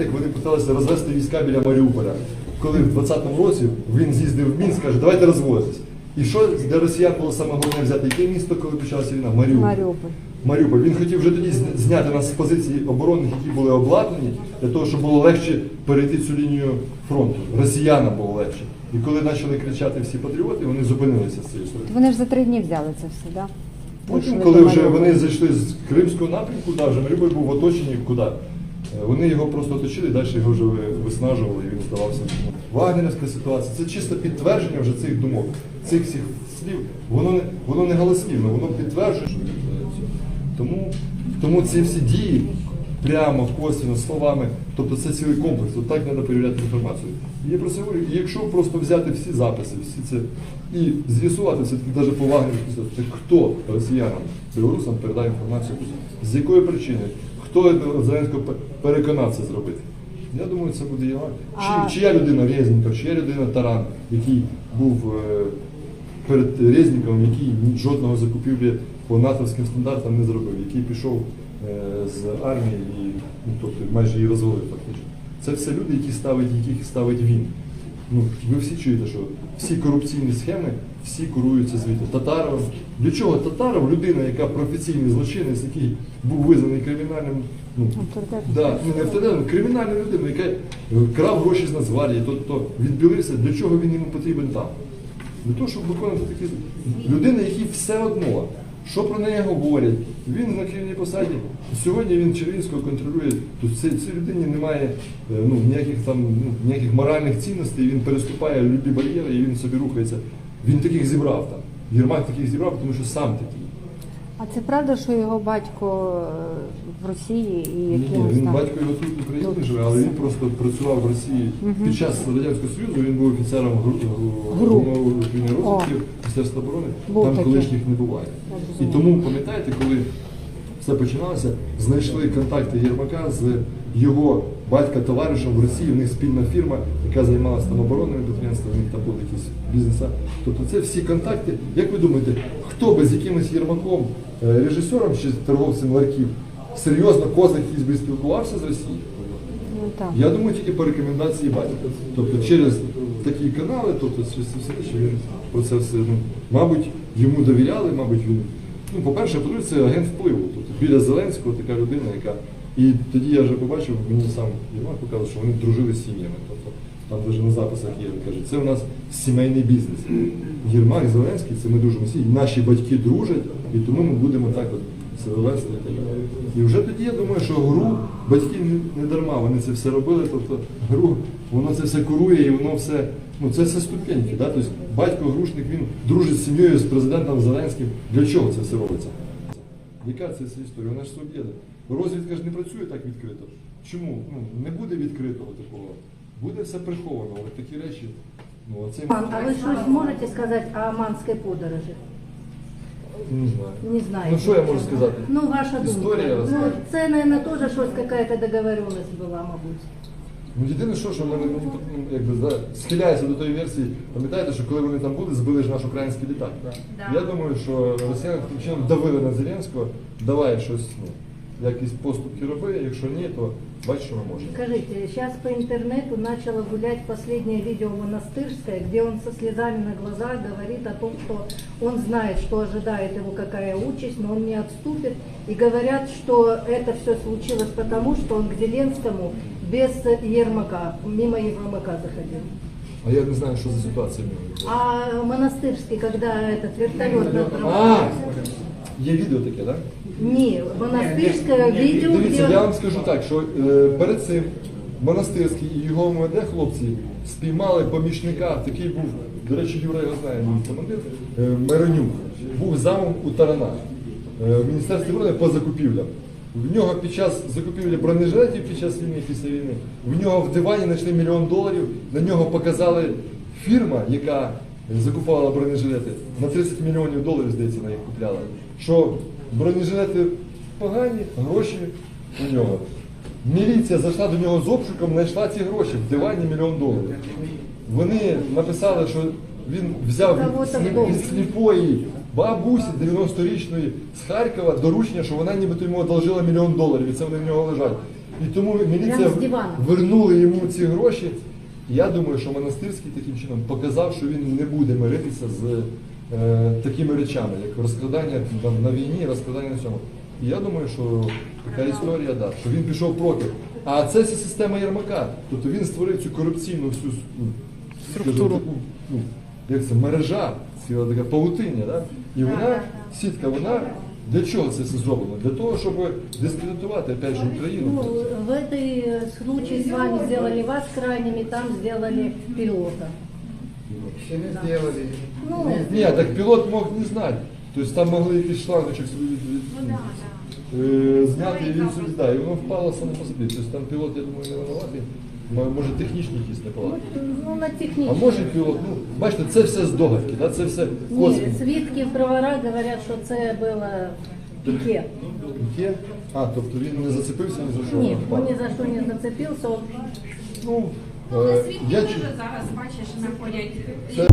пам'ятаєте, як вони питалися розвести війська біля Маріуполя? Коли в 20-му році він з'їздив в Мінськ, каже, давайте розводитись. І що для росіян було саме головне взяти? Яке місто, коли почалася війна? Маріуполь. Маріуполь. Маріуполь. Він хотів вже тоді зняти нас з позицій оборонних, які були обладнані, для того, щоб було легше перейти цю лінію фронту. Росіянам було легше. І коли почали кричати всі патріоти, вони зупинилися з цієї історії. Вони ж за три дні взяли це все, так? Потім, коли вже вони зайшли з Кримського напрямку, да, вже Маріуполь був в оточенні куди. Е, Вони його просто оточили, далі його вже виснажували, і він здавався. Вагнерівська ситуація це чисто підтвердження вже цих думок, цих всіх слів. Воно не воно не голослівне, воно підтверджує, що. Тому, тому ці всі дії прямо, косвенно, словами, тобто це цілий комплекс, от так треба перевіряти інформацію. І я про це говорю, і якщо просто взяти всі записи, всі це і з'ясувати все-таки навіть по Вагнерівській хто росіянам, білорусам передає інформацію, з якої причини, хто Зеленського пе- переконав це зробити. Я думаю, це буде його. А- Чи, чия людина Резніков, чия людина Таран, який був е, перед Резніковим, який жодного закупівлі по натовським стандартам не зробив, який пішов е, з армії і ну, тобто майже її розвалив фактично. Це все люди, які ставить, яких ставить він. Ну, ви всі чуєте, що всі корупційні схеми, всі куруються звідти. Татаровим. Для чого Татаров, людина, яка професійний злочинець, який був визнаний кримінальним, ну. Да, не авторитетом, кримінальна людина, яка крав гроші з Нацгвардії, тобто відбілився, для чого він йому потрібен там? Для того, щоб виконувати такі людина, якій все одно, що про неї говорять, він на керівній посаді. Сьогодні він Червінського контролює. Тобто цій, цій людині немає е, ну, ніяких там ну, ніяких моральних цінностей, він переступає любі бар'єри і він собі рухається. Він таких зібрав там. Єрмак таких зібрав, тому що сам такий. А це правда, що його батько е, в Росії і Ні, ні, якимось він там? батько його тут в Україні Тут. живе, але він просто працював в Росії під час Радянського Союзу. Він був офіцером гру- Груп. головного управління О. розвідки Міністерства оборони. Був Там такий. колишніх не буває. Я І розумію. тому пам'ятаєте, коли все починалося, знайшли контакти Єрмака з його батька товаришем в Росії. У них спільна фірма, яка займалася там оборонними підприємствами, у них там були якісь бізнеса. Тобто це всі контакти. Як ви думаєте, хто би з якимось Єрмаком, е, режисером чи торговцем ларків, серйозно козак якийсь би спілкувався з Росією? Ну, так. Я думаю, тільки по рекомендації батька. Тобто через такі канали, тобто все, все, все, що він про це все, ну, мабуть, йому довіряли, мабуть, він. Ну, по-перше, по-друге, це агент впливу. Тобто біля Зеленського така людина, яка. І тоді я вже побачив, мені сам Єрмак показав, що вони дружили з сім'ями. Тобто там навіть на записах є, каже, це у нас сімейний бізнес. Єрмак, Зеленський, це ми дружимо всі. Наші батьки дружать, і тому ми будемо так от себе вести. і вже тоді я думаю, що гру батьки не дарма, вони це все робили. Тобто гру, воно це все курує і воно все, ну це все ступеньки. Да? Тобто батько грушник він дружить з сім'єю, з президентом Зеленським. Для чого це все робиться? Яка це вся історія? Вона ж совєда. Розвідка ж не працює так відкрито. Чому? Ну, не буде відкритого такого. Буде все приховано. От такі речі. Ну, оце... А ви щось можете сказати о Аманській подорожі? Не знаю. Не знаю. Ну що я можу сказати? Ну, ваша думка. Історія ну, розкаже. це, мабуть, теж щось, якась договоренность була, мабуть. Ну, єдине, що, що в мене ну, ну, якби, да, схиляється до тої версії, пам'ятаєте, що коли вони там були, збили ж наш український літак. Да. Я думаю, що росіяни таким чином давили на Зеленського, давай щось, ну, якісь поступки роби, якщо ні, то бач, що ми можемо. Скажите, сейчас по интернету начало гулять последнее видео монастырское, где он со слезами на глазах говорит о том, что он знает, что ожидает его какая участь, но он не отступит. И говорят, что это все случилось потому, что он к Зеленскому без Ермака, мимо Ермака заходил. А я не знаю, що за ситуація. в нього. А монастырский, когда этот вертолет над А, є відео таке, так? Не, монастырское видео, Дивіться, где... я вам скажу так, що е, перед цим монастирський і його МВД хлопці спіймали помічника, такий був, до речі, Юра його знає, мій командир, е, Миронюк, був замом у Тарана е, в Міністерстві оборони по закупівлям. В нього під час закупівлі бронежилетів під час війни, після війни, в нього в дивані знайшли мільйон доларів, на нього показали фірма, яка закупала бронежилети, на 30 мільйонів доларів, здається, вона їх купляла. Що бронежилети погані, гроші у нього. Міліція зайшла до нього з обшуком, знайшла ці гроші в дивані мільйон доларів. Вони написали, що він взяв від, сліпої бабусі 90-річної з Харкова доручення, що вона нібито йому одолжила мільйон доларів, і це вони в нього лежать. І тому міліція вернула йому ці гроші. Я думаю, що монастирський таким чином показав, що він не буде миритися з е, такими речами, як розкрадання там, на війні, розкрадання на цьому. І я думаю, що така історія, да, що він пішов проти. А це вся система Єрмака. Тобто він створив цю корупційну всю ну, скажімо, таку, ну, як це, мережа, ціла така павутиння, да? і вона, сітка, вона для чого це все зроблено? Для того, щоб дискредитувати опять же, Ну, Україну. в этой э, случае с вами сделали вас крайними, там сделали пилота. Ще не зробили. Ну, Ні, так пілот мог не знати. Тобто там могли якийсь шлангочок собі від- від- е, зняти і він собі да, і воно впало само по собі. Тобто там пілот, я думаю, не винуватий. Може технічні якісь неполадки. ну на А може пілот, ну, бачите, це все здогадки, да? це все Ні, свідки в броварах говорять, що це було піке. Піке? А, тобто він не зацепився ні за що? Ні, він ні за що не зацепився. Ну, Ну, е, свідки я теж зараз, бачиш, знаходять Це-